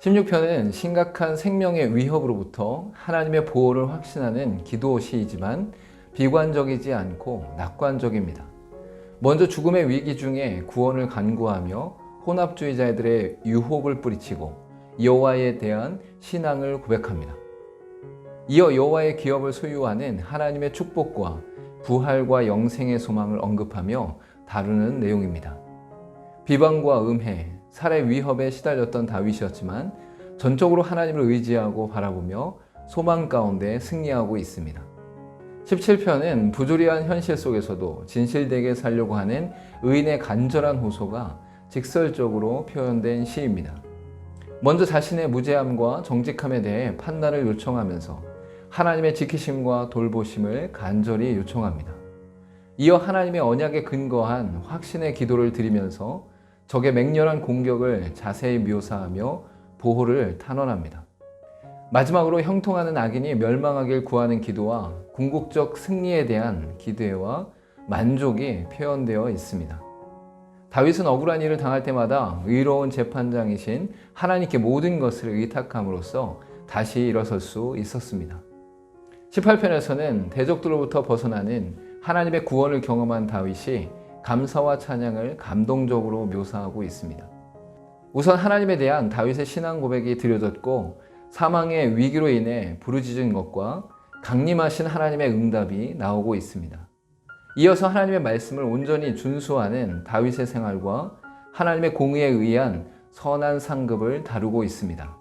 16편은 심각한 생명의 위협으로부터 하나님의 보호를 확신하는 기도 시이지만 비관적이지 않고 낙관적입니다. 먼저 죽음의 위기 중에 구원을 간구하며 혼합주의자들의 유혹을 뿌리치고 여호와에 대한 신앙을 고백합니다. 이어 여호와의 기업을 소유하는 하나님의 축복과 부활과 영생의 소망을 언급하며 다루는 내용입니다. 비방과 음해, 살해 위협에 시달렸던 다윗이었지만 전적으로 하나님을 의지하고 바라보며 소망 가운데 승리하고 있습니다. 17편은 부조리한 현실 속에서도 진실되게 살려고 하는 의인의 간절한 호소가 직설적으로 표현된 시입니다. 먼저 자신의 무죄함과 정직함에 대해 판단을 요청하면서 하나님의 지키심과 돌보심을 간절히 요청합니다. 이어 하나님의 언약에 근거한 확신의 기도를 드리면서 적의 맹렬한 공격을 자세히 묘사하며 보호를 탄원합니다. 마지막으로 형통하는 악인이 멸망하길 구하는 기도와 궁극적 승리에 대한 기대와 만족이 표현되어 있습니다. 다윗은 억울한 일을 당할 때마다 의로운 재판장이신 하나님께 모든 것을 의탁함으로써 다시 일어설 수 있었습니다. 18편에서는 대적들로부터 벗어나는 하나님의 구원을 경험한 다윗이 감사와 찬양을 감동적으로 묘사하고 있습니다. 우선 하나님에 대한 다윗의 신앙 고백이 드려졌고 사망의 위기로 인해 부르짖은 것과 강림하신 하나님의 응답이 나오고 있습니다. 이어서 하나님의 말씀을 온전히 준수하는 다윗의 생활과 하나님의 공의에 의한 선한 상급을 다루고 있습니다.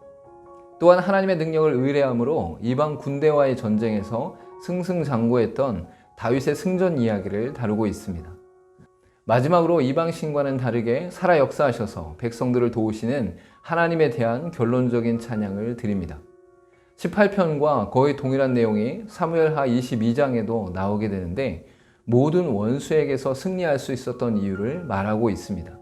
또한 하나님의 능력을 의뢰함으로 이방 군대와의 전쟁에서 승승장구했던 다윗의 승전 이야기를 다루고 있습니다. 마지막으로 이방 신과는 다르게 살아 역사하셔서 백성들을 도우시는 하나님에 대한 결론적인 찬양을 드립니다. 18편과 거의 동일한 내용이 사무엘하 22장에도 나오게 되는데 모든 원수에게서 승리할 수 있었던 이유를 말하고 있습니다.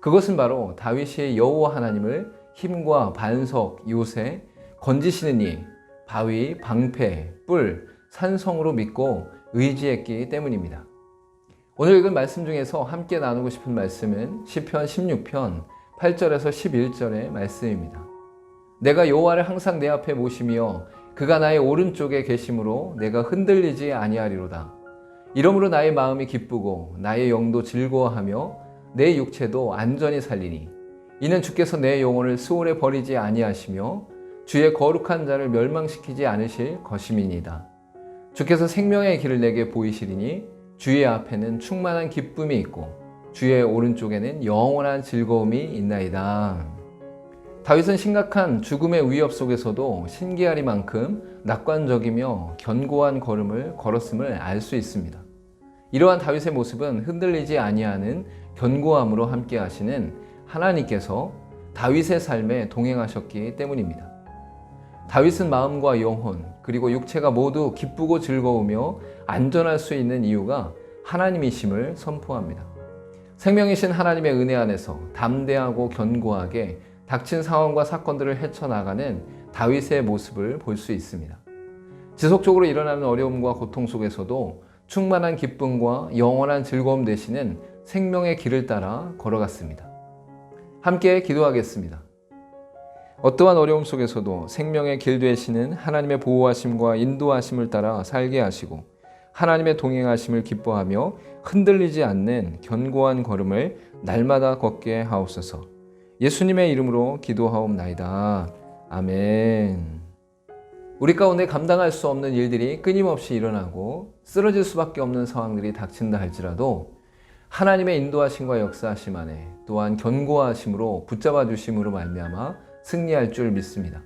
그것은 바로 다윗이 여호와 하나님을 힘과 반석, 요새, 건지시는 이, 바위, 방패, 뿔, 산성으로 믿고 의지했기 때문입니다. 오늘 읽은 말씀 중에서 함께 나누고 싶은 말씀은 시편 16편 8절에서 11절의 말씀입니다. 내가 여호와를 항상 내 앞에 모시며 그가 나의 오른쪽에 계심으로 내가 흔들리지 아니하리로다. 이러므로 나의 마음이 기쁘고 나의 영도 즐거워하며 내 육체도 안전히 살리니 이는 주께서 내 영혼을 수월에 버리지 아니하시며 주의 거룩한 자를 멸망시키지 않으실 것임이니이다. 주께서 생명의 길을 내게 보이시리니 주의 앞에는 충만한 기쁨이 있고 주의 오른쪽에는 영원한 즐거움이 있나이다. 다윗은 심각한 죽음의 위협 속에서도 신기하리만큼 낙관적이며 견고한 걸음을 걸었음을 알 수 있습니다. 이러한 다윗의 모습은 흔들리지 아니하는 견고함으로 함께 하시는 하나님께서 다윗의 삶에 동행하셨기 때문입니다. 다윗은 마음과 영혼 그리고 육체가 모두 기쁘고 즐거우며 안전할 수 있는 이유가 하나님이심을 선포합니다. 생명이신 하나님의 은혜 안에서 담대하고 견고하게 닥친 상황과 사건들을 헤쳐나가는 다윗의 모습을 볼 수 있습니다. 지속적으로 일어나는 어려움과 고통 속에서도 충만한 기쁨과 영원한 즐거움 되시는 생명의 길을 따라 걸어갔습니다. 함께 기도하겠습니다. 어떠한 어려움 속에서도 생명의 길 되시는 하나님의 보호하심과 인도하심을 따라 살게 하시고 하나님의 동행하심을 기뻐하며 흔들리지 않는 견고한 걸음을 날마다 걷게 하옵소서. 예수님의 이름으로 기도하옵나이다. 아멘. 우리 가운데 감당할 수 없는 일들이 끊임없이 일어나고 쓰러질 수밖에 없는 상황들이 닥친다 할지라도 하나님의 인도하심과 역사하심 안에 또한 견고하심으로 붙잡아 주심으로 말미암아 승리할 줄 믿습니다.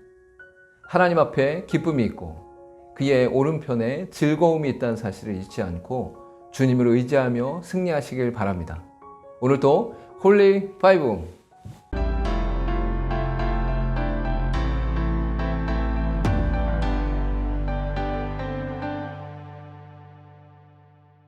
하나님 앞에 기쁨이 있고 그의 오른편에 즐거움이 있다는 사실을 잊지 않고 주님을 의지하며 승리하시길 바랍니다. 오늘도 홀리 파이브